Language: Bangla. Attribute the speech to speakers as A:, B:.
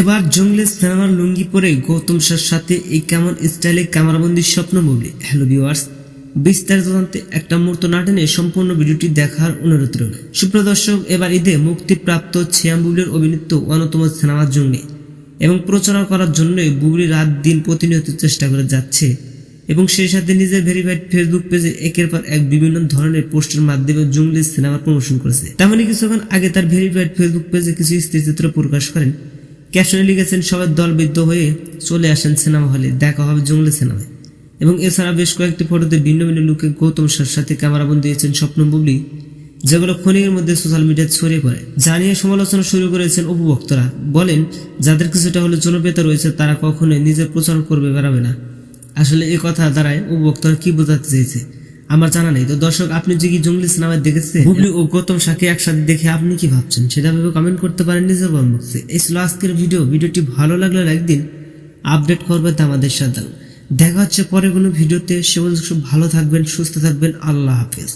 A: এবার জঙ্গলে সিনেমার লুঙ্গি পরে গৌতম সার সাথে এই কেমন স্টাইলে ক্যামেরাবন্দির স্বপ্ন মুভি হ্যালো ভিউয়ার্স, বিস্তারিত জানতে একটা মুহূর্ত না টেনে সম্পূর্ণ ভিডিওটি দেখার অনুরোধ রইল। সুপ্রদর্শক এবার ঈদে মুক্তিপ্রাপ্ত ছিয়াম বুবলির অভিনীত অন্যতম সিনেমার জঙ্গলে এবং প্রচার করার জন্য বুবলি রাত দিন প্রতিনিয়ত চেষ্টা করে যাচ্ছে এবং সেই সাথে নিজের ভেরিফাইড ফেসবুক পেজে একের পর এক বিভিন্ন ধরনের পোস্টের মাধ্যমে জঙ্গলি সিনেমার প্রমোশন করেছে। তেমনই কিছুক্ষণ আগে তার ভেরিফাইড ফেসবুক পেজে কিছু স্থিরচিত্র প্রকাশ করেন ক্যাপশনে লিখেছেন, সবাই দলবিদ্ধ হয়ে চলে আসেন সিনেমা হলে, দেখা হবে জঙ্গলি সিনেমায়। এবং এছাড়া বেশ কয়েকটি ফটোতে ভিন্ন ভিন্ন লুকে গৌতম সার সাথে ক্যামেরাবন্দি দিয়েছেন স্বপ্ন বুবলি, যেগুলো ক্ষণিকের মধ্যে সোশ্যাল মিডিয়ায় ছড়িয়ে পড়ে। জানিয়ে সমালোচনা শুরু করেছেন উপভোক্তরা। বলেন, যাদের কিছুটা হলে জনপ্রিয়তা রয়েছে, তারা কখনোই নিজের প্রচার করবে, বেড়াবে না। আসলে এই কথা দ্বারাই উপভোক্তরা কি বোঝাতে চেয়েছে আমার জানা নেই। তো দর্শক, আপনি যে কি জঙ্গলি সিনেমায় দেখেছেন বুবলি ও গৌতম সাকে একসাথে দেখে আপনি কি ভাবছেন? সেটা ভেবে কমেন্ট করতে পারেন নিজের বক্সে এই ছিল আজকের ভিডিও ভিডিওটি ভালো লাগলে লাইক দিন আপডেট করবে আমাদের সাথে। দেখা হচ্ছে পরে কোনো ভিডিওতে সে সব ভালো থাকবেন, সুস্থ থাকবেন। আল্লাহ হাফেজ।